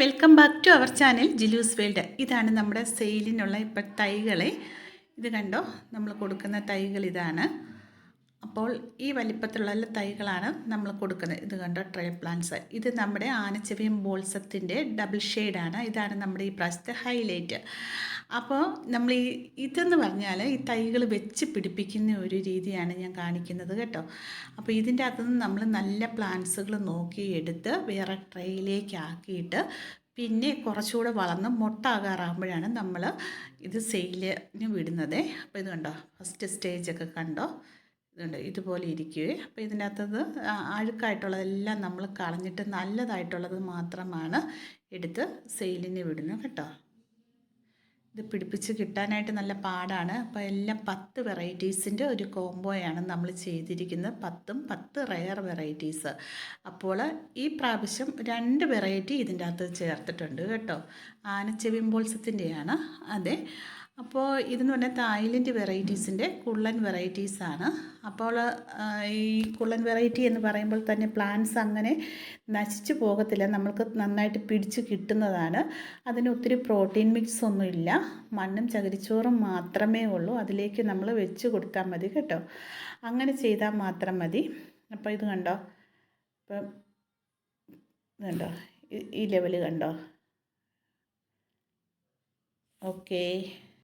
Welcome back to our channel Jilu's world. ഇതാണ് നമ്മുടെ സെയിലിനുള്ള ഇപ്പം തൈകളെ. ഇത് കണ്ടോ? നമ്മൾ കൊടുക്കുന്ന തൈകൾ ഇതാണ്. അപ്പോൾ ഈ വലിപ്പത്തിലുള്ള തൈകളാണ് നമ്മൾ കൊടുക്കുന്നത്. ഇത് കണ്ടോ? Tray plants. ഇത് നമ്മുടെ ആനച്ചെവിയും ബോൾസത്തിന്റെ ഡബിൾ ഷെയ്ഡാണ്. ഇതാണ് നമ്മുടെ ഈ പ്രാവശ്യത്തെ ഹൈലൈറ്റ്. അപ്പോൾ നമ്മൾ ഈ ഇതെന്ന് പറഞ്ഞാൽ ഈ തൈകൾ വെച്ച് പിടിപ്പിക്കുന്ന ഒരു രീതിയാണ് ഞാൻ കാണിക്കുന്നത് കേട്ടോ. അപ്പോൾ ഇതിന്റെ അകത്തുനിന്ന് നമ്മൾ നല്ല പ്ലാന്റ്സുകൾ നോക്കി എടുത്ത് വേറെ ട്രേയിലേക്ക് ആക്കിയിട്ട് പിന്നെ കുറച്ചുകൂടെ വളർന്ന് മുട്ടാകാറാകുമ്പോഴാണ് നമ്മൾ ഇത് സെയിലിന് വിടുന്നത്. അപ്പോൾ ഇത് കണ്ടോ? ഫസ്റ്റ് സ്റ്റേജൊക്കെ കണ്ടോ? ഇതുണ്ട് ഇതുപോലെ ഇരിക്കുവേ അപ്പോൾ ഇതിനകത്തത് അഴുക്കായിട്ടുള്ളതെല്ലാം നമ്മൾ കളഞ്ഞിട്ട് നല്ലതായിട്ടുള്ളത് മാത്രമാണ് എടുത്ത് സെയിലിന് വിടുന്നത് കേട്ടോ. ഇത് പിടിപ്പിച്ച് കിട്ടാനായിട്ട് നല്ല പാടാണ്. അപ്പോൾ എല്ലാം പത്ത് വെറൈറ്റീസിന്റെ ഒരു കോംബോയാണ് നമ്മൾ ചെയ്തിരിക്കുന്നത്. പത്തും പത്ത് റയർ വെറൈറ്റീസ്. അപ്പോൾ ഈ പ്രാവശ്യം രണ്ട് വെറൈറ്റി ഇതിന്റെ അകത്ത് ചേർത്തിട്ടുണ്ട് കേട്ടോ. ആനച്ചെവിമ്പോൾസത്തിന്റെയാണ് അതെ. അപ്പോൾ ഇതെന്ന് പറഞ്ഞാൽ തായ്ലൻഡ് വെറൈറ്റീസിന്റെ കുള്ളൻ വെറൈറ്റീസാണ്. അപ്പോൾ ഈ കുള്ളൻ വെറൈറ്റി എന്ന് പറയുമ്പോൾ തന്നെ പ്ലാന്റ്സ് അങ്ങനെ നശിച്ചു പോകത്തില്ല. നമ്മൾക്ക് നന്നായിട്ട് പിടിച്ച് കിട്ടുന്നതാണ്. അതിന് ഒത്തിരി പ്രോട്ടീൻ മിക്സ് ഒന്നുമില്ല മണ്ണും ചകിരിച്ചോറും മാത്രമേ ഉള്ളൂ. അതിലേക്ക് നമ്മൾ വെച്ച് കൊടുത്താൽ മതി കേട്ടോ. അങ്ങനെ ചെയ്താൽ മാത്രം മതി. അപ്പോൾ ഇത് കണ്ടോ? ഇപ്പം കണ്ടോ? ഈ ലെവൽ കണ്ടോ? ഓക്കേ.